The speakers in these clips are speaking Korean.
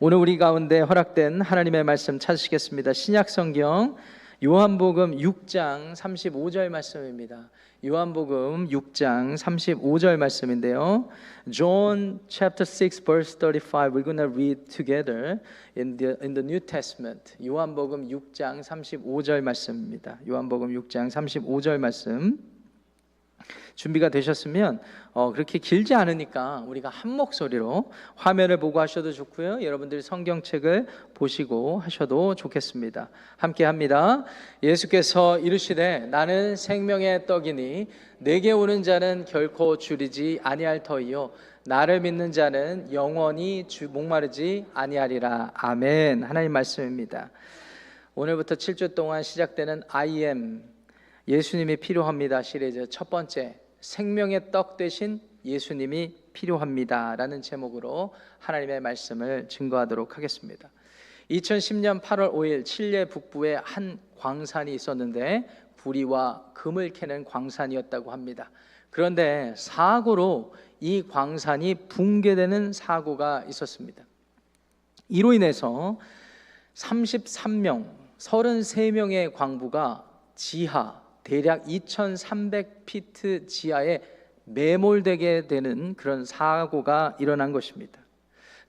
오늘 우리 가운데 허락된 하나님의 말씀 찾으시겠습니다. 신약 성경 요한복음 6장 35절 말씀입니다. 요한복음 6장 35절 말씀인데요. John chapter 6 verse 35 we're going to read together in the in the New Testament. 요한복음 6장 35절 말씀입니다. 요한복음 6장 35절 말씀. 준비가 되셨으면 어, 그렇게 길지 않으니까 우리가 한 목소리로 화면을 보고 하셔도 좋고요. 여러분들이 성경책을 보시고 하셔도 좋겠습니다. 함께 합니다. 예수께서 이르시되 나는 생명의 떡이니 내게 오는 자는 결코 줄이지 아니할 터이요 나를 믿는 자는 영원히 주 목마르지 아니하리라. 아멘. 하나님 말씀입니다. 오늘부터 7주 동안 시작되는 I am 예수님이 필요합니다 시리즈 첫 번째 생명의 떡 대신 예수님이 필요합니다라는 제목으로 하나님의 말씀을 증거하도록 하겠습니다. 2010년 8월 5일 칠레 북부에 한 광산이 있었는데 구리와 금을 캐는 광산이었다고 합니다. 그런데 사고로 이 광산이 붕괴되는 사고가 있었습니다. 이로 인해서 33명, 33명의 광부가 지하 대략 2,300피트 지하에 매몰되게 되는 그런 사고가 일어난 것입니다.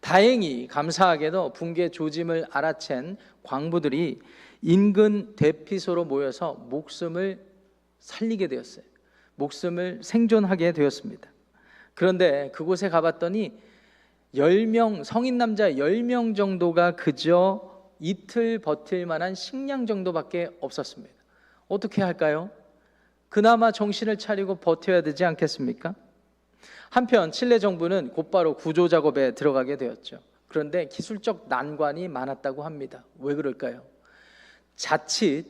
다행히 감사하게도 붕괴 조짐을 알아챈 광부들이 인근 대피소로 모여서 목숨을 살리게 되었어요. 목숨을 생존하게 되었습니다. 그런데 그곳에 가봤더니 10명, 성인 남자 10명 정도가 그저 이틀 버틸 만한 식량 정도밖에 없었습니다. 어떻게 할까요? 그나마 정신을 차리고 버텨야 되지 않겠습니까? 한편 칠레 정부는 곧바로 구조 작업에 들어가게 되었죠. 그런데 기술적 난관이 많았다고 합니다. 왜 그럴까요? 자칫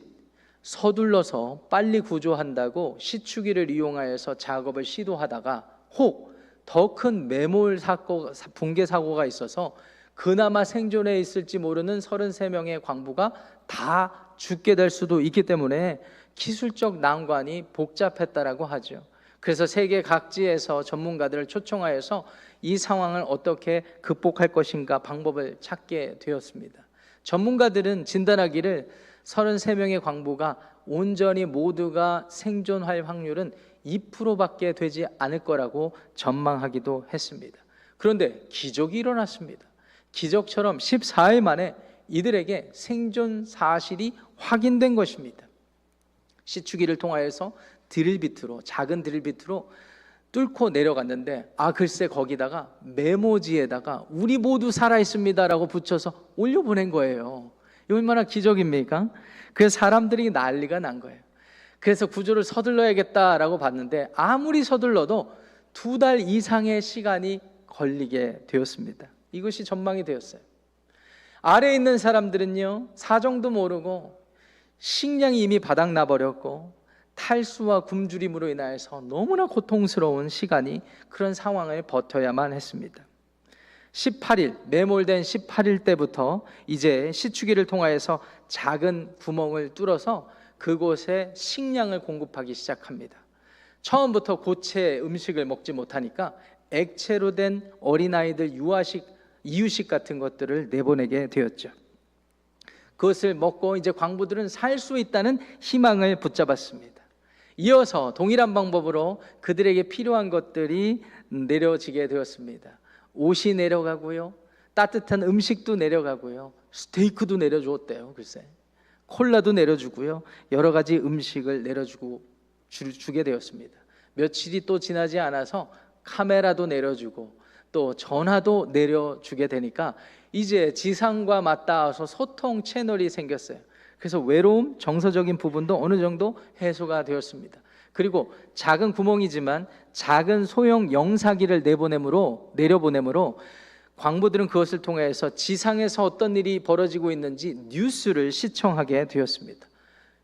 서둘러서 빨리 구조한다고 시추기를 이용하여서 작업을 시도하다가 혹 더 큰 매몰 사고 붕괴 사고가 있어서 그나마 생존해 있을지 모르는 33명의 광부가 다 죽게 될 수도 있기 때문에 기술적 난관이 복잡했다라고 하죠. 그래서 세계 각지에서 전문가들을 초청하여서 이 상황을 어떻게 극복할 것인가 방법을 찾게 되었습니다. 전문가들은 진단하기를 33명의 광부가 온전히 모두가 생존할 확률은 2%밖에 되지 않을 거라고 전망하기도 했습니다. 그런데 기적이 일어났습니다. 기적처럼 14일 만에 이들에게 생존 사실이 확인된 것입니다. 시추기를 통하여서 드릴비트로 작은 드릴비트로 뚫고 내려갔는데 아 글쎄 거기다가 메모지에다가 우리 모두 살아 있습니다라고 붙여서 올려 보낸 거예요. 이 얼마나 기적입니까? 그래서 사람들이 난리가 난 거예요. 그래서 구조를 서둘러야겠다라고 봤는데 아무리 서둘러도 두 달 이상의 시간이 걸리게 되었습니다. 이것이 전망이 되었어요. 아래에 있는 사람들은요 사정도 모르고 식량이 이미 바닥나 버렸고 탈수와 굶주림으로 인하여서 너무나 고통스러운 시간이 그런 상황을 버텨야만 했습니다. 18일 매몰된 18일 때부터 이제 시추기를 통하여서 작은 구멍을 뚫어서 그곳에 식량을 공급하기 시작합니다. 처음부터 고체 음식을 먹지 못하니까 액체로 된 어린아이들 유아식 이유식 같은 것들을 내보내게 되었죠. 그것을 먹고 이제 광부들은 살 수 있다는 희망을 붙잡았습니다. 이어서 동일한 방법으로 그들에게 필요한 것들이 내려지게 되었습니다. 옷이 내려가고요. 따뜻한 음식도 내려가고요. 스테이크도 내려주었대요. 글쎄. 콜라도 내려주고요. 여러 가지 음식을 내려주고 주, 주게 되었습니다. 며칠이 또 지나지 않아서 카메라도 내려주고 또 전화도 내려주게 되니까 이제 지상과 맞닿아서 소통 채널이 생겼어요. 그래서 외로움, 정서적인 부분도 어느 정도 해소가 되었습니다. 그리고 작은 구멍이지만 작은 소형 영사기를 내보내므로 내려보내므로 광부들은 그것을 통해서 지상에서 어떤 일이 벌어지고 있는지 뉴스를 시청하게 되었습니다.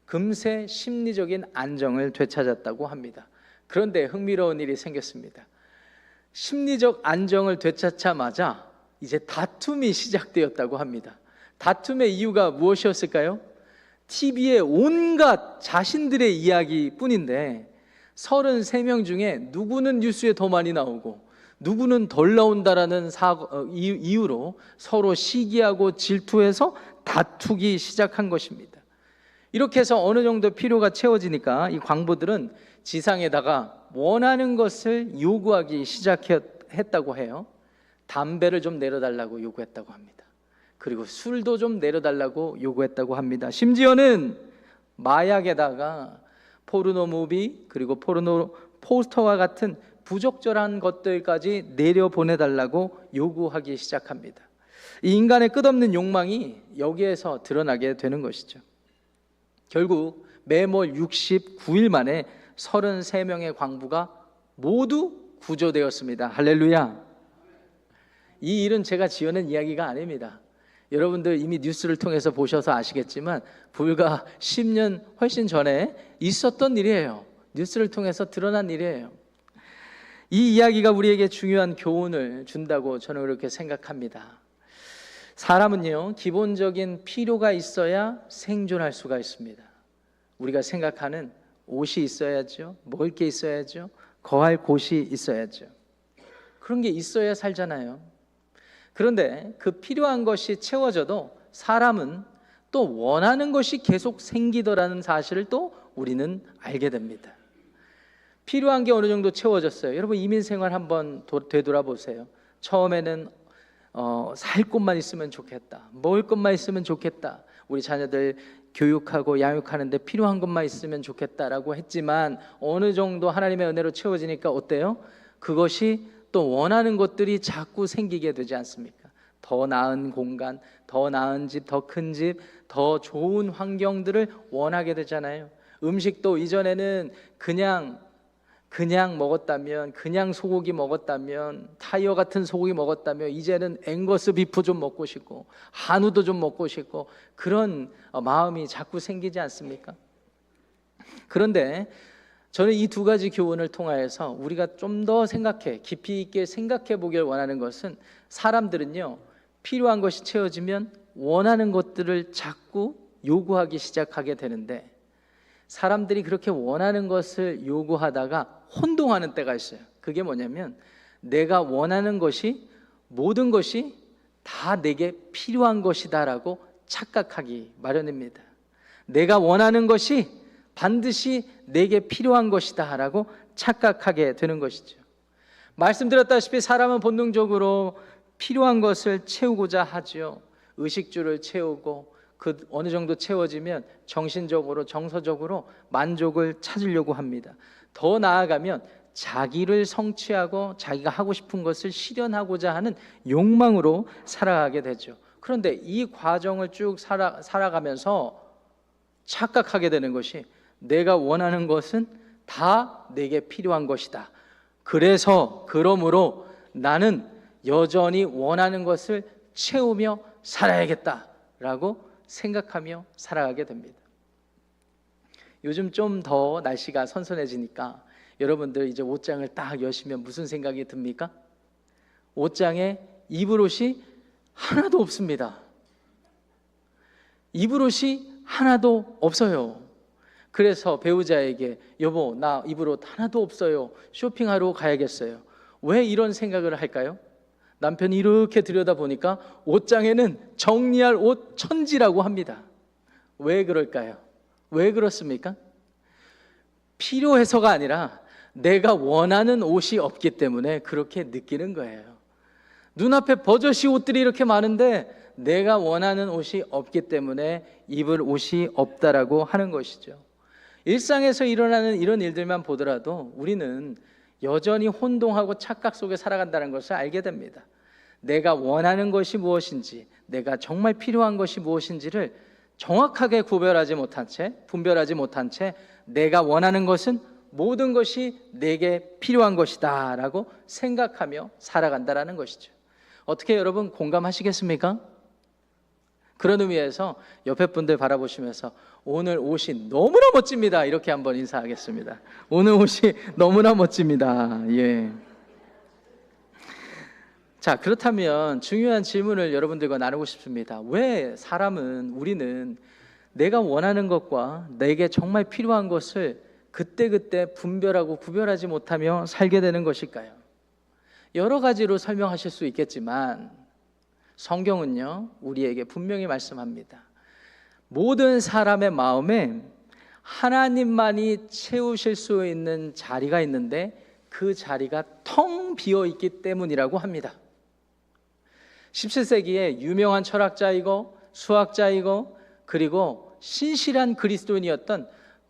금세 심리적인 안정을 되찾았다고 합니다. 그런데 흥미로운 일이 생겼습니다. 심리적 안정을 되찾자마자 이제 다툼이 시작되었다고 합니다. 다툼의 이유가 무엇이었을까요? TV에 온갖 자신들의 이야기 뿐인데 33명 중에 누구는 뉴스에 더 많이 나오고 누구는 덜 나온다라는 사, 어, 이유- 이유로 서로 시기하고 질투해서 다투기 시작한 것입니다. 이렇게 해서 어느 정도 필요가 채워지니까 이 광부들은 지상에다가 원하는 것을 요구하기 시작했다고 해요. 담배를 좀 내려달라고 요구했다고 합니다. 그리고 술도 좀 내려달라고 요구했다고 합니다. 심지어는 마약에다가 포르노 무비 그리고 포르노 포스터와 같은 부적절한 것들까지 내려 보내달라고 요구하기 시작합니다. 이 인간의 끝없는 욕망이 여기에서 드러나게 되는 것이죠. 결국 매몰 69일 만에 33명의 광부가 모두 구조되었습니다. 할렐루야. 이 일은 제가 지어낸 이야기가 아닙니다. 여러분들 이미 뉴스를 통해서 보셔서 아시겠지만 불과 10년 훨씬 전에 있었던 일이에요. 뉴스를 통해서 드러난 일이에요. 이 이야기가 우리에게 중요한 교훈을 준다고 저는 그렇게 생각합니다. 사람은요, 기본적인 필요가 있어야 생존할 수가 있습니다. 우리가 생각하는 옷이 있어야죠. 먹을 게 있어야죠. 거할 곳이 있어야죠. 그런 게 있어야 살잖아요. 그런데 그 필요한 것이 채워져도 사람은 또 원하는 것이 계속 생기더라는 사실을 또 우리는 알게 됩니다. 필요한 게 어느 정도 채워졌어요. 여러분 이민 생활 한번 도- 되돌아보세요. 처음에는 어, 살 곳만 있으면 좋겠다. 먹을 것만 있으면 좋겠다. 우리 자녀들 교육하고 양육하는데 필요한 것만 있으면 좋겠다라고 했지만 어느 정도 하나님의 은혜로 채워지니까 어때요? 그것이 또 원하는 것들이 자꾸 생기게 되지 않습니까? 더 나은 공간, 더 나은 집, 더 큰 집, 더 좋은 환경들을 원하게 되잖아요. 음식도 이전에는 그냥 그냥 먹었다면 그냥 소고기 먹었다면 타이어 같은 소고기 먹었다면 이제는 앵거스 비프 좀 먹고 싶고 한우도 좀 먹고 싶고 그런 어, 마음이 자꾸 생기지 않습니까? 그런데 저는 이 두 가지 교훈을 통하여서 우리가 좀 더 생각해 깊이 있게 생각해 보길 원하는 것은 사람들은요 필요한 것이 채워지면 원하는 것들을 자꾸 요구하기 시작하게 되는데 사람들이 그렇게 원하는 것을 요구하다가 혼동하는 때가 있어요. 그게 뭐냐면 내가 원하는 것이 모든 것이 다 내게 필요한 것이다라고 착각하기 마련입니다. 내가 원하는 것이 반드시 내게 필요한 것이다라고 착각하게 되는 것이죠. 말씀드렸다시피 사람은 본능적으로 필요한 것을 채우고자 하죠. 의식주를 채우고 그 어느 정도 채워지면 정신적으로 정서적으로 만족을 찾으려고 합니다. 더 나아가면 자기를 성취하고 자기가 하고 싶은 것을 실현하고자 하는 욕망으로 살아가게 되죠. 그런데 이 과정을 쭉 살아, 살아가면서 착각하게 되는 것이 내가 원하는 것은 다 내게 필요한 것이다. 그래서 그러므로 나는 여전히 원하는 것을 채우며 살아야겠다라고 생각하며 살아가게 됩니다. 요즘 좀 더 날씨가 선선해지니까 여러분들 이제 옷장을 딱 여시면 무슨 생각이 듭니까? 옷장에 입을 옷이 하나도 없습니다. 입을 옷이 하나도 없어요. 그래서 배우자에게 여보 나 입을 옷 하나도 없어요. 쇼핑하러 가야겠어요. 왜 이런 생각을 할까요? 남편이 이렇게 들여다 보니까 옷장에는 정리할 옷 천지라고 합니다. 왜 그럴까요? 왜 그렇습니까? 필요해서가 아니라 내가 원하는 옷이 없기 때문에 그렇게 느끼는 거예요. 눈앞에 버젓이 옷들이 이렇게 많은데 내가 원하는 옷이 없기 때문에 입을 옷이 없다라고 하는 것이죠. 일상에서 일어나는 이런 일들만 보더라도 우리는 여전히 혼동하고 착각 속에 살아간다는 것을 알게 됩니다. 내가 원하는 것이 무엇인지, 내가 정말 필요한 것이 무엇인지를 정확하게 구별하지 못한 채, 분별하지 못한 채 내가 원하는 것은 모든 것이 내게 필요한 것이다 라고 생각하며 살아간다라는 것이죠. 어떻게 여러분 공감하시겠습니까? 그런 의미에서 옆에 분들 바라보시면서 오늘 옷이 너무나 멋집니다. 이렇게 한번 인사하겠습니다. 오늘 옷이 너무나 멋집니다. 예. 자, 그렇다면 중요한 질문을 여러분들과 나누고 싶습니다. 왜 사람은 우리는 내가 원하는 것과 내게 정말 필요한 것을 그때그때 분별하고 구별하지 못하며 살게 되는 것일까요? 여러 가지로 설명하실 수 있겠지만 성경은요, 우리에게 분명히 말씀합니다. 모든 사람의 마음에 하나님만이 채우실 수 있는 자리가 있는데 그 자리가 텅 비어 있기 때문이라고 합니다. 17세기에 유명한 철학자이고 수학자이고 그리고 신실한 그리스도인이었던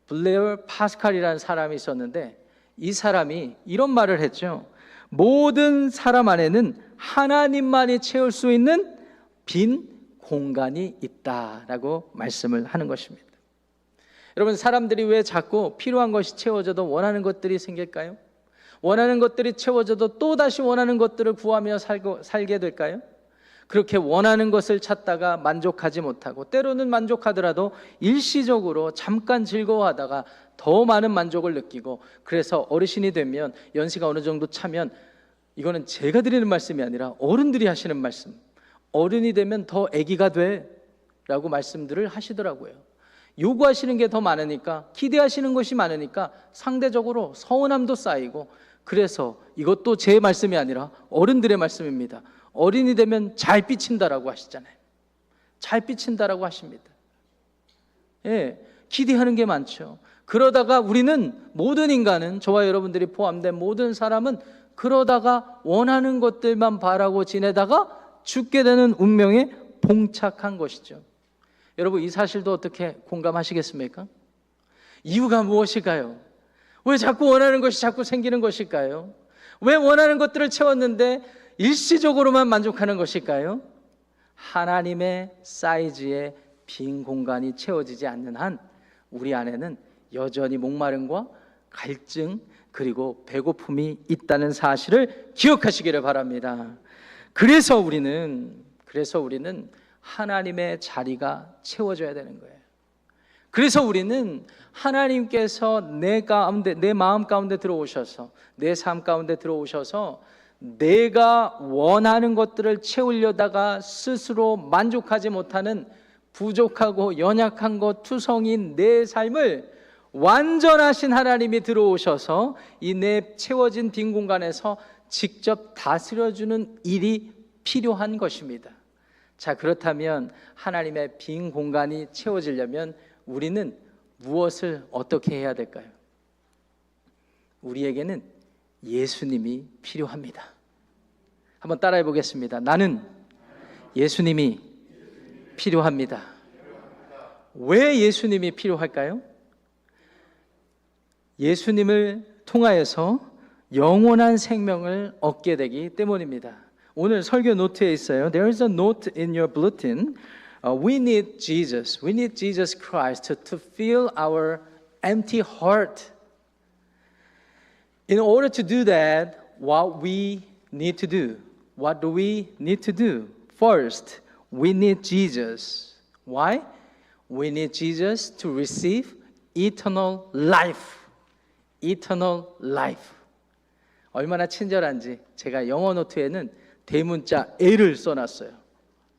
블레어 파스칼이라는 사람이 있었는데 이 사람이 이런 말을 했죠. 모든 사람 안에는 하나님만이 채울 수 있는 빈 공간이 있다라고 말씀을 하는 것입니다. 여러분 사람들이 왜 자꾸 필요한 것이 채워져도 원하는 것들이 생길까요? 원하는 것들이 채워져도 또 다시 원하는 것들을 구하며 살고 살게 될까요? 그렇게 원하는 것을 찾다가 만족하지 못하고 때로는 만족하더라도 일시적으로 잠깐 즐거워하다가 더 많은 만족을 느끼고 그래서 어르신이 되면 연세가 어느 정도 차면 이거는 제가 드리는 말씀이 아니라 어른들이 하시는 말씀. 어른이 되면 더 아기가 돼라고 말씀들을 하시더라고요. 요구하시는 게 더 많으니까 기대하시는 것이 많으니까 상대적으로 서운함도 쌓이고 그래서 이것도 제 말씀이 아니라 어른들의 말씀입니다. 어린이 되면 잘 삐친다라고 하시잖아요. 잘 삐친다라고 하십니다. 예, 기대하는 게 많죠. 그러다가 우리는 모든 인간은 저와 여러분들이 포함된 모든 사람은 그러다가 원하는 것들만 바라고 지내다가 죽게 되는 운명에 봉착한 것이죠. 여러분 이 사실도 어떻게 공감하시겠습니까? 이유가 무엇일까요? 왜 자꾸 원하는 것이 자꾸 생기는 것일까요? 왜 원하는 것들을 채웠는데 일시적으로만 만족하는 것일까요? 하나님의 사이즈의 빈 공간이 채워지지 않는 한 우리 안에는 여전히 목마름과 갈증 그리고 배고픔이 있다는 사실을 기억하시기를 바랍니다. 그래서 우리는 그래서 우리는 하나님의 자리가 채워져야 되는 거예요. 그래서 우리는 하나님께서 내 가운데 내 마음 가운데 들어오셔서 내 삶 가운데 들어오셔서 내가 원하는 것들을 채우려다가 스스로 만족하지 못하는 부족하고 연약한 것 투성인 내 삶을 완전하신 하나님이 들어오셔서 이 내 채워진 빈 공간에서 직접 다스려주는 일이 필요한 것입니다. 자, 그렇다면 하나님의 빈 공간이 채워지려면 우리는 무엇을 어떻게 해야 될까요? 우리에게는 예수님이 필요합니다. 한번 따라해 보겠습니다. 나는 예수님이 필요합니다. 왜 예수님이 필요할까요? 예수님을 통하여서 영원한 생명을 얻게 되기 때문입니다. 오늘 설교 노트에 있어요. There is a note in your bulletin. Uh, we need Jesus. We need Jesus Christ to, to fill our empty heart. In order to do that, what we need to do? What do we need to do? First, we need Jesus. Why? We need Jesus to receive eternal life. Eternal life. 얼마나 친절한지 제가 영어 노트에는 대문자 L을 써놨어요.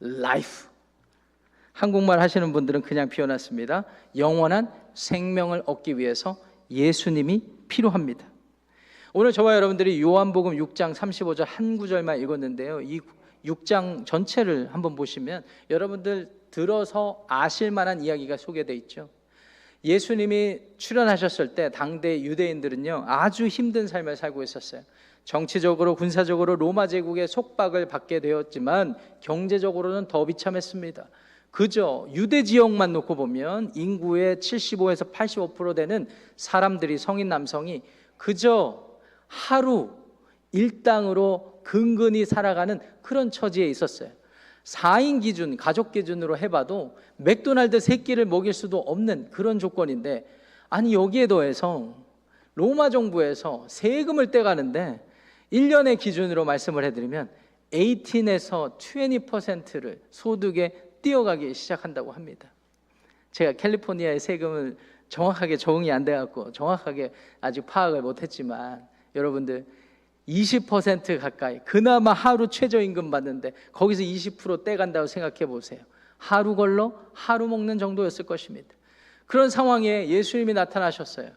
Life. 한국말 하시는 분들은 그냥 비워놨습니다. 영원한 생명을 얻기 위해서 예수님이 필요합니다. 오늘 저와 여러분들이 요한복음 6장 35절 한 구절만 읽었는데요. 이 6장 전체를 한번 보시면 여러분들 들어서 아실 만한 이야기가 소개되어 있죠. 예수님이 출현하셨을 때 당대 유대인들은요 아주 힘든 삶을 살고 있었어요. 정치적으로 군사적으로 로마 제국의 속박을 받게 되었지만 경제적으로는 더 비참했습니다. 그저 유대 지역만 놓고 보면 인구의 75에서 85% 되는 사람들이 성인 남성이 그저 하루 일당으로 근근히 살아가는 그런 처지에 있었어요. 4인 기준, 가족 기준으로 해봐도 맥도날드 세 끼를 먹일 수도 없는 그런 조건인데 아니 여기에 더해서 로마 정부에서 세금을 떼가는데 1년의 기준으로 말씀을 해드리면 18에서 20%를 소득에 띄어가기 시작한다고 합니다. 제가 캘리포니아의 세금을 정확하게 적응이 안 돼갖고 정확하게 아직 파악을 못했지만 여러분들 20% 가까이 그나마 하루 최저임금 받는데 거기서 20% 떼간다고 생각해 보세요. 하루 걸러 하루 먹는 정도였을 것입니다. 그런 상황에 예수님이 나타나셨어요.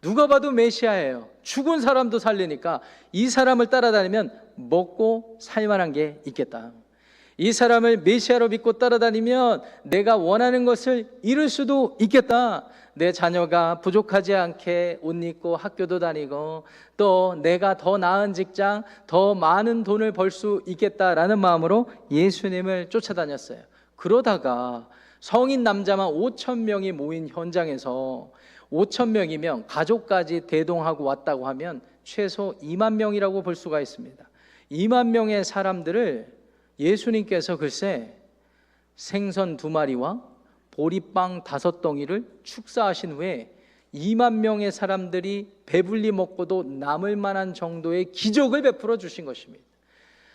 누가 봐도 메시아예요. 죽은 사람도 살리니까 이 사람을 따라다니면 먹고 살만한 게 있겠다. 이 사람을 메시아로 믿고 따라다니면 내가 원하는 것을 이룰 수도 있겠다. 내 자녀가 부족하지 않게 옷 입고 학교도 다니고 또 내가 더 나은 직장, 더 많은 돈을 벌 수 있겠다라는 마음으로 예수님을 쫓아다녔어요. 그러다가 성인 남자만 5천 명이 모인 현장에서 5천 명이면 가족까지 대동하고 왔다고 하면 최소 2만 명이라고 볼 수가 있습니다. 2만 명의 사람들을 예수님께서 글쎄 생선 두 마리와 보리빵 다섯 덩이를 축사하신 후에 2만 명의 사람들이 배불리 먹고도 남을 만한 정도의 기적을 베풀어 주신 것입니다.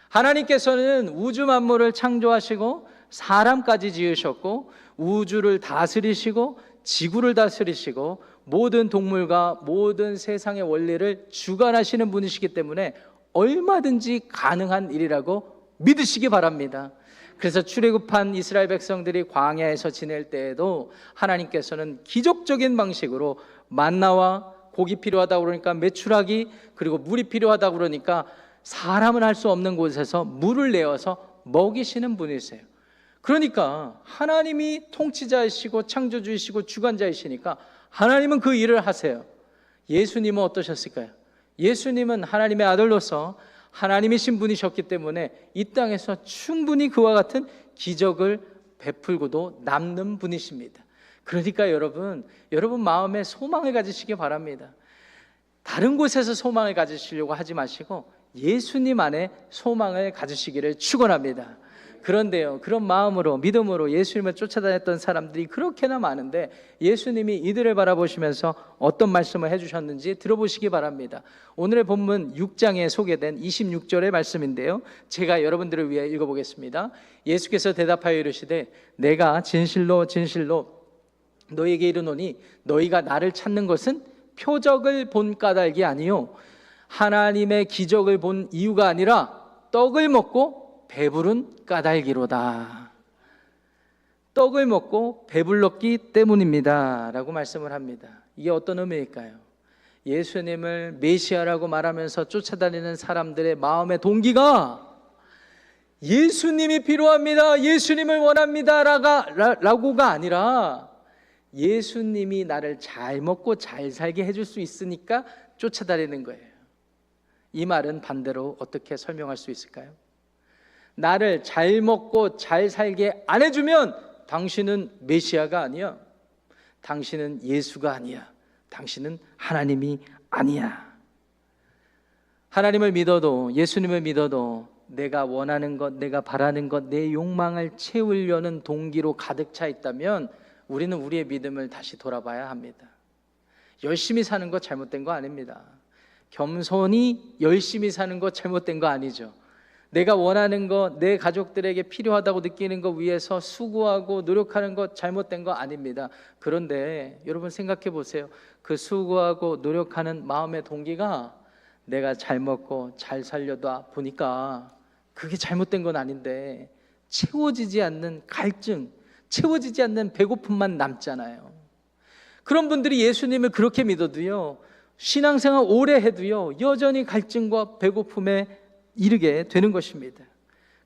하나님께서는 우주 만물을 창조하시고 사람까지 지으셨고 우주를 다스리시고 지구를 다스리시고 모든 동물과 모든 세상의 원리를 주관하시는 분이시기 때문에 얼마든지 가능한 일이라고 믿으시기 바랍니다. 그래서 출애굽한 이스라엘 백성들이 광야에서 지낼 때에도 하나님께서는 기적적인 방식으로 만나와 고기 필요하다 그러니까 매출하기 그리고 물이 필요하다 그러니까 사람은 할 수 없는 곳에서 물을 내어서 먹이시는 분이세요. 그러니까 하나님이 통치자이시고 창조주이시고 주관자이시니까 하나님은 그 일을 하세요. 예수님은 어떠셨을까요? 예수님은 하나님의 아들로서 하나님이신 분이셨기 때문에 이 땅에서 충분히 그와 같은 기적을 베풀고도 남는 분이십니다. 그러니까 여러분, 여러분 마음에 소망을 가지시기 바랍니다. 다른 곳에서 소망을 가지시려고 하지 마시고 예수님 안에 소망을 가지시기를 축원합니다. 그런데요, 그런 마음으로 믿음으로 예수님을 쫓아다녔던 사람들이 그렇게나 많은데 예수님이 이들을 바라보시면서 어떤 말씀을 해주셨는지 들어보시기 바랍니다. 오늘의 본문 6장에 소개된 26절의 말씀인데요, 제가 여러분들을 위해 읽어보겠습니다. 예수께서 대답하여 이르시되 내가 진실로 진실로 너희에게 이르노니 너희가 나를 찾는 것은 표적을 본 까닭이 아니요 하나님의 기적을 본 이유가 아니라 떡을 먹고 배부른 까닭이로다. 떡을 먹고 배불렀기 때문입니다. 라고 말씀을 합니다. 이게 어떤 의미일까요? 예수님을 메시아라고 말하면서 쫓아다니는 사람들의 마음의 동기가 예수님이 필요합니다. 예수님을 원합니다. 라고가 아니라 예수님이 나를 잘 먹고 잘 살게 해줄 수 있으니까 쫓아다니는 거예요. 이 말은 반대로 어떻게 설명할 수 있을까요? 나를 잘 먹고 잘 살게 안 해주면 당신은 메시아가 아니야. 당신은 예수가 아니야. 당신은 하나님이 아니야. 하나님을 믿어도 예수님을 믿어도 내가 원하는 것, 내가 바라는 것, 내 욕망을 채우려는 동기로 가득 차 있다면 우리는 우리의 믿음을 다시 돌아봐야 합니다. 열심히 사는 것 잘못된 거 아닙니다. 겸손히 열심히 사는 것 잘못된 거 아니죠. 내가 원하는 것, 내 가족들에게 필요하다고 느끼는 것 위해서 수고하고 노력하는 것 잘못된 거 아닙니다. 그런데 여러분 생각해 보세요. 그 수고하고 노력하는 마음의 동기가 내가 잘 먹고 잘 살려다 보니까 그게 잘못된 건 아닌데 채워지지 않는 갈증, 채워지지 않는 배고픔만 남잖아요. 그런 분들이 예수님을 그렇게 믿어도요, 신앙생활 오래 해도요, 여전히 갈증과 배고픔에 이르게 되는 것입니다.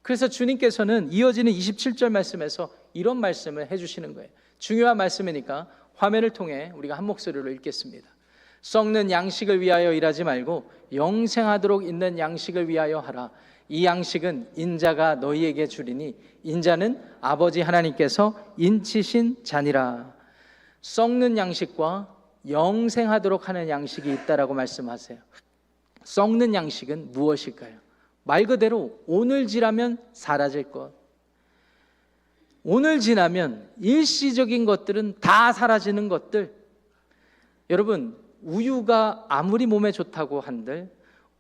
그래서 주님께서는 이어지는 27절 말씀에서 이런 말씀을 해주시는 거예요. 중요한 말씀이니까 화면을 통해 우리가 한 목소리로 읽겠습니다. 썩는 양식을 위하여 일하지 말고 영생하도록 있는 양식을 위하여 하라. 이 양식은 인자가 너희에게 주리니 인자는 아버지 하나님께서 인치신 잔이라. 썩는 양식과 영생하도록 하는 양식이 있다라고 말씀하세요. 썩는 양식은 무엇일까요? 말 그대로 오늘 지나면 사라질 것. 오늘 지나면 일시적인 것들은 다 사라지는 것들. 여러분, 우유가 아무리 몸에 좋다고 한들,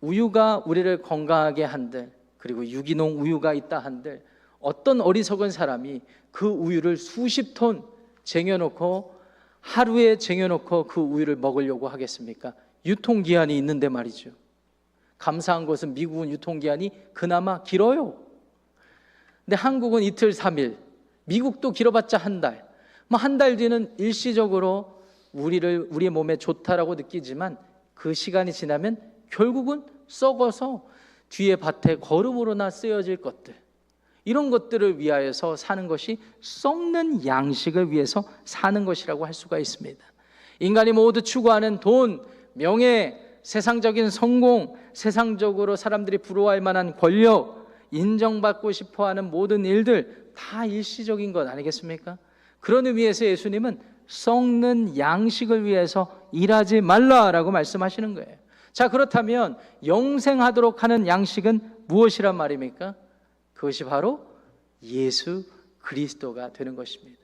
우유가 우리를 건강하게 한들, 그리고 유기농 우유가 있다 한들, 어떤 어리석은 사람이 그 우유를 수십 톤 쟁여놓고 하루에 쟁여놓고 그 우유를 먹으려고 하겠습니까? 유통기한이 있는데 말이죠. 감사한 것은 미국은 유통기한이 그나마 길어요. 근데 한국은 이틀, 삼일, 미국도 길어봤자 한 달. 뭐 한 달 뒤는 일시적으로 우리를 우리의 몸에 좋다라고 느끼지만 그 시간이 지나면 결국은 썩어서 뒤에 밭에 거름으로나 쓰여질 것들 이런 것들을 위하여서 사는 것이 썩는 양식을 위해서 사는 것이라고 할 수가 있습니다. 인간이 모두 추구하는 돈, 명예, 세상적인 성공, 세상적으로 사람들이 부러워할 만한 권력, 인정받고 싶어 하는 모든 일들 다 일시적인 것 아니겠습니까? 그런 의미에서 예수님은 썩는 양식을 위해서 일하지 말라라고 말씀하시는 거예요. 자, 그렇다면 영생하도록 하는 양식은 무엇이란 말입니까? 그것이 바로 예수 그리스도가 되는 것입니다.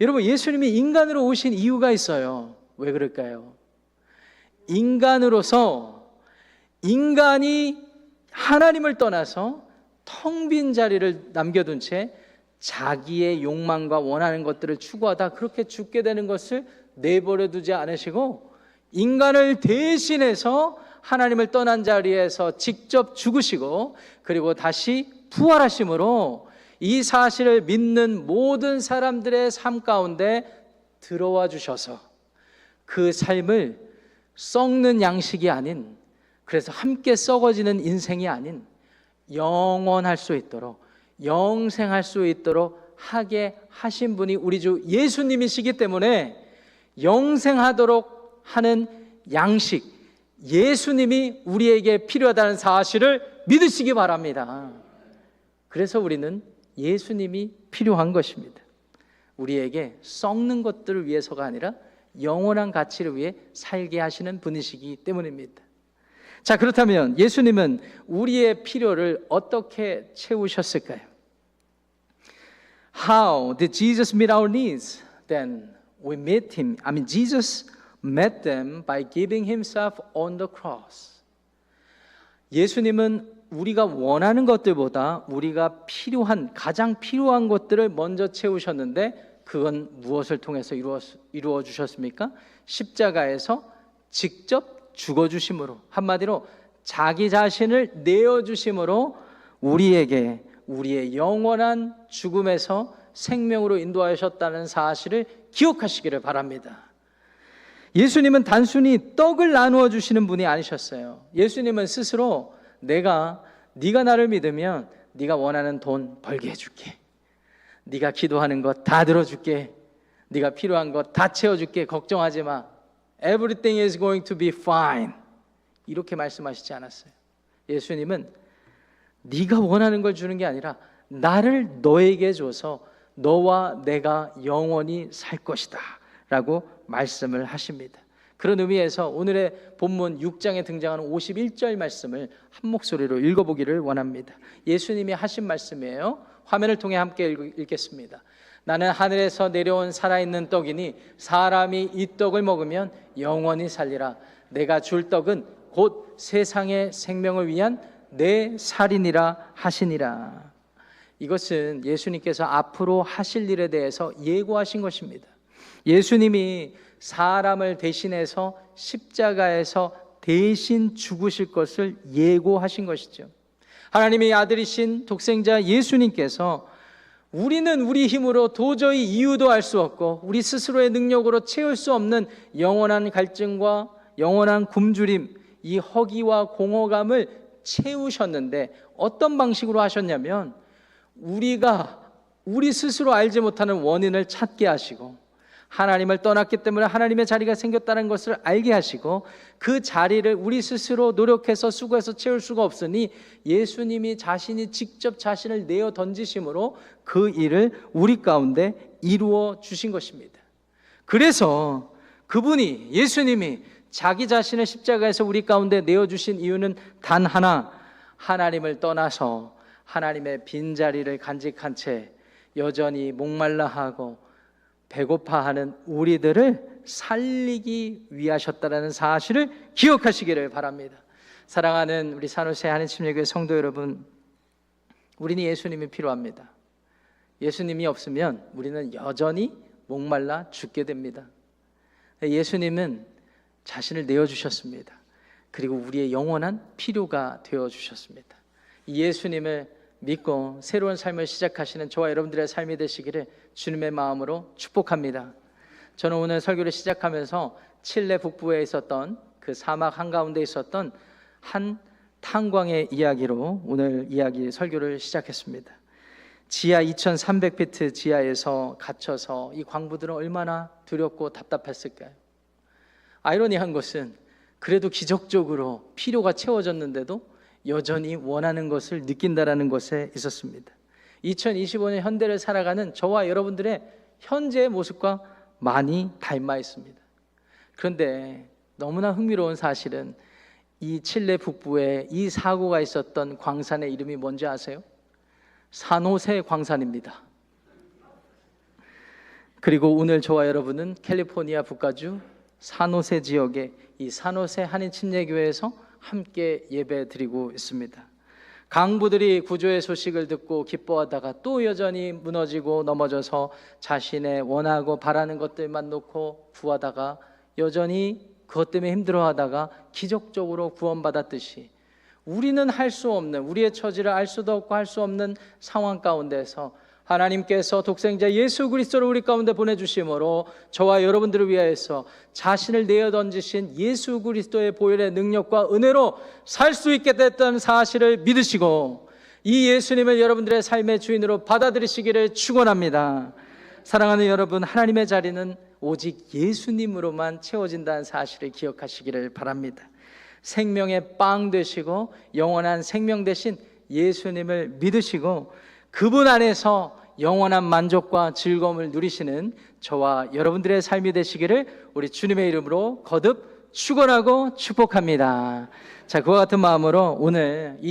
여러분, 예수님이 인간으로 오신 이유가 있어요. 왜 그럴까요? 인간으로서 인간이 하나님을 떠나서 텅 빈 자리를 남겨둔 채 자기의 욕망과 원하는 것들을 추구하다 그렇게 죽게 되는 것을 내버려 두지 않으시고 인간을 대신해서 하나님을 떠난 자리에서 직접 죽으시고 그리고 다시 부활하심으로 이 사실을 믿는 모든 사람들의 삶 가운데 들어와 주셔서 그 삶을 썩는 양식이 아닌 그래서 함께 썩어지는 인생이 아닌 영원할 수 있도록 영생할 수 있도록 하게 하신 분이 우리 주 예수님이시기 때문에 영생하도록 하는 양식 예수님이 우리에게 필요하다는 사실을 믿으시기 바랍니다. 그래서 우리는 예수님이 필요한 것입니다. 우리에게 썩는 것들을 위해서가 아니라 영원한 가치를 위해 살게 하시는 분이시기 때문입니다. 자, 그렇다면 예수님은 우리의 필요를 어떻게 채우셨을까요? How did Jesus meet our needs? Then we met him. I mean, Jesus met them by giving himself on the cross. 예수님은 우리가 원하는 것들보다 우리가 필요한 가장 필요한 것들을 먼저 채우셨는데 그건 무엇을 통해서 이루어, 이루어 주셨습니까? 십자가에서 직접 죽어 주심으로 한마디로 자기 자신을 내어 주심으로 우리에게 우리의 영원한 죽음에서 생명으로 인도하셨다는 사실을 기억하시기를 바랍니다. 예수님은 단순히 떡을 나누어 주시는 분이 아니셨어요. 예수님은 스스로 내가 네가 나를 믿으면 네가 원하는 돈 벌게 해줄게. 네가 기도하는 것 다 들어줄게. 네가 필요한 것 다 채워줄게. 걱정하지 마. Everything is going to be fine. 이렇게 말씀하시지 않았어요. 예수님은 네가 원하는 걸 주는 게 아니라 나를 너에게 줘서 너와 내가 영원히 살 것이다. 라고 말씀을 하십니다. 그런 의미에서 오늘의 본문 6장에 등장하는 51절 말씀을 한 목소리로 읽어보기를 원합니다. 예수님이 하신 말씀이에요. 화면을 통해 함께 읽겠습니다. 나는 하늘에서 내려온 살아있는 떡이니 사람이 이 떡을 먹으면 영원히 살리라. 내가 줄 떡은 곧 세상의 생명을 위한 내 살이니라 하시니라. 이것은 예수님께서 앞으로 하실 일에 대해서 예고하신 것입니다. 예수님이 사람을 대신해서 십자가에서 대신 죽으실 것을 예고하신 것이죠. 하나님의 아들이신 독생자 예수님께서 우리는 우리 힘으로 도저히 이유도 알 수 없고 우리 스스로의 능력으로 채울 수 없는 영원한 갈증과 영원한 굶주림, 이 허기와 공허감을 채우셨는데 어떤 방식으로 하셨냐면 우리가 우리 스스로 알지 못하는 원인을 찾게 하시고 하나님을 떠났기 때문에 하나님의 자리가 생겼다는 것을 알게 하시고 그 자리를 우리 스스로 노력해서 수고해서 채울 수가 없으니 예수님이 자신이 직접 자신을 내어 던지심으로 그 일을 우리 가운데 이루어 주신 것입니다. 그래서 그분이 예수님이 자기 자신을 십자가에서 우리 가운데 내어 주신 이유는 단 하나 하나님을 떠나서 하나님의 빈자리를 간직한 채 여전히 목말라 하고 배고파하는 우리들을 살리기 위하셨다라는 사실을 기억하시기를 바랍니다. 사랑하는 우리 산호세 한인침례교회 성도 여러분, 우리는 예수님이 필요합니다. 예수님이 없으면 우리는 여전히 목말라 죽게 됩니다. 예수님은 자신을 내어 주셨습니다. 그리고 우리의 영원한 필요가 되어 주셨습니다. 예수님을 믿고 새로운 삶을 시작하시는 저와 여러분들의 삶이 되시기를 주님의 마음으로 축복합니다. 저는 오늘 설교를 시작하면서 칠레 북부에 있었던 그 사막 한가운데 있었던 한 탄광의 이야기로 오늘 이야기 설교를 시작했습니다. 지하 2,300피트 지하에서 갇혀서 이 광부들은 얼마나 두렵고 답답했을까요? 아이러니한 것은 그래도 기적적으로 필요가 채워졌는데도 여전히 원하는 것을 느낀다라는 것에 있었습니다. 2025년 현대를 살아가는 저와 여러분들의 현재의 모습과 많이 닮아 있습니다. 그런데 너무나 흥미로운 사실은 이 칠레 북부에 이 사고가 있었던 광산의 이름이 뭔지 아세요? 산호세 광산입니다. 그리고 오늘 저와 여러분은 캘리포니아 북가주 산호세 지역의 이 산호세 한인 침례교회에서 함께 예배 드리고 있습니다. 강부들이 구조의 소식을 듣고 기뻐하다가 또 여전히 무너지고 넘어져서 자신의 원하고 바라는 것들만 놓고 구하다가 여전히 그것 때문에 힘들어하다가 기적적으로 구원받았듯이 우리는 할 수 없는 우리의 처지를 알 수도 없고 할 수 없는 상황 가운데서 하나님께서 독생자 예수 그리스도를 우리 가운데 보내주심으로 저와 여러분들을 위하여서 자신을 내어 던지신 예수 그리스도의 보혈의 능력과 은혜로 살 수 있게 됐던 사실을 믿으시고 이 예수님을 여러분들의 삶의 주인으로 받아들이시기를 축원합니다. 사랑하는 여러분, 하나님의 자리는 오직 예수님으로만 채워진다는 사실을 기억하시기를 바랍니다. 생명의 빵 되시고 영원한 생명 되신 예수님을 믿으시고 그분 안에서 영원한 만족과 즐거움을 누리시는 저와 여러분들의 삶이 되시기를 우리 주님의 이름으로 거듭 축원하고 축복합니다. 자, 그와 같은 마음으로 오늘 이